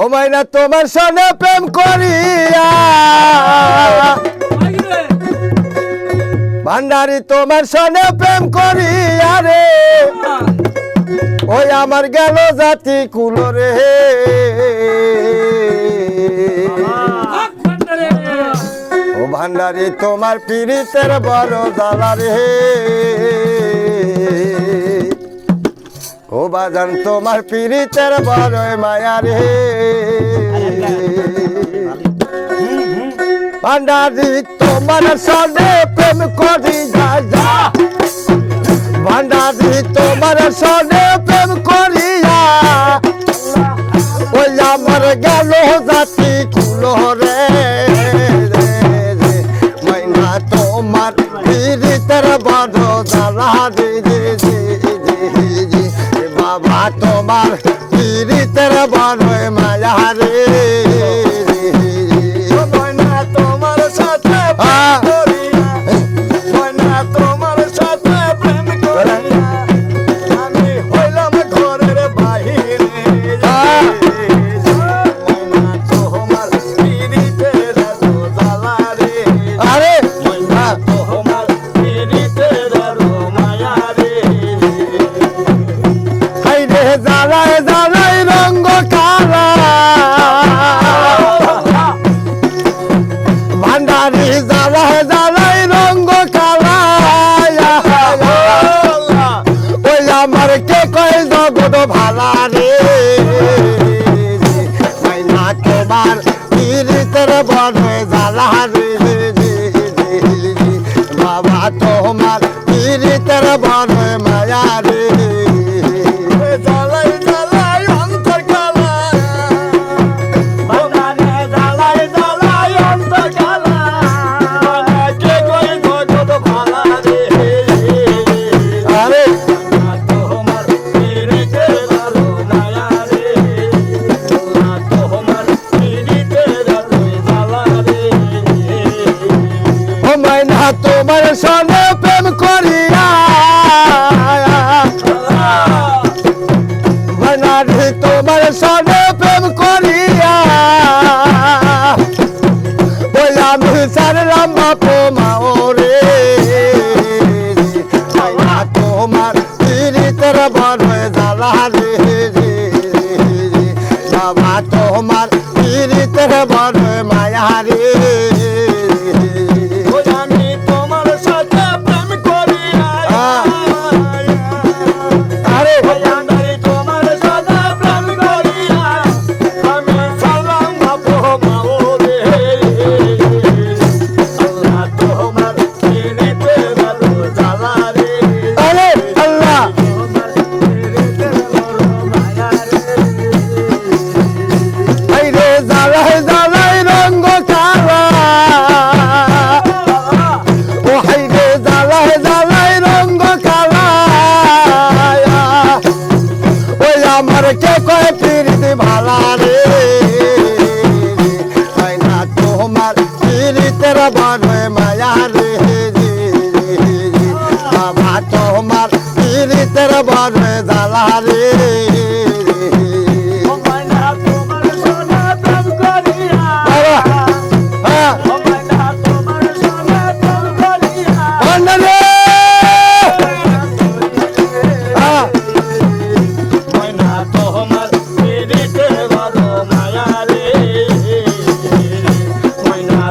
ও মাইনা তোমার সনে প্রেম করিয়া। ভান্ডারি তোমার সনে প্রেম করিয়া রে। ওই আমার গেল জাতি কুলো রে। ও ভান্ডারি তোমার পীড়িতের বড় দালা রে। ও বাজান, তোমার পিড়িতের বড়ই মায়া রে। ভান্ডারি, তোমার সঙ্গে প্রেম করি, যা ভান্ডারি, তোমার সঙ্গে প্রেম করিয়া, ওই আমার গেল যাত વાતો બાર ઈ રીતે રવાનો એ માયા રે তো ভালা রে। মাইনা কেবার পীড়িতের বনে জ্বালা রে। বাবা তোমার পীড়িতের বনে সনে প্রেম করিয়া। ওই আমি সারলাম বাপ মাও রে তোমার তিরিতর বড় জ্বালা রে আমার কে কয়, পিরিত ভালা রে। তাই না তোমার পিরিতের বানবে মায়া রে বাবা তোমার পিরিতের বানবে দালা রে।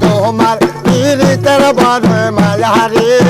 তোমার ইরিতের বড় মায়ারে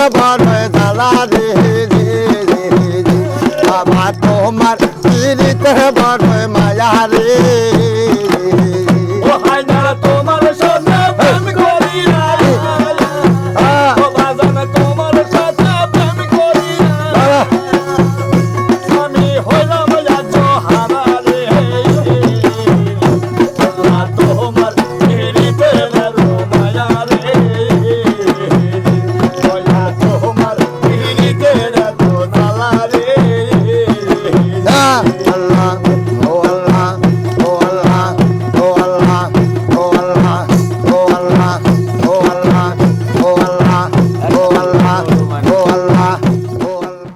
বড় জ্বালা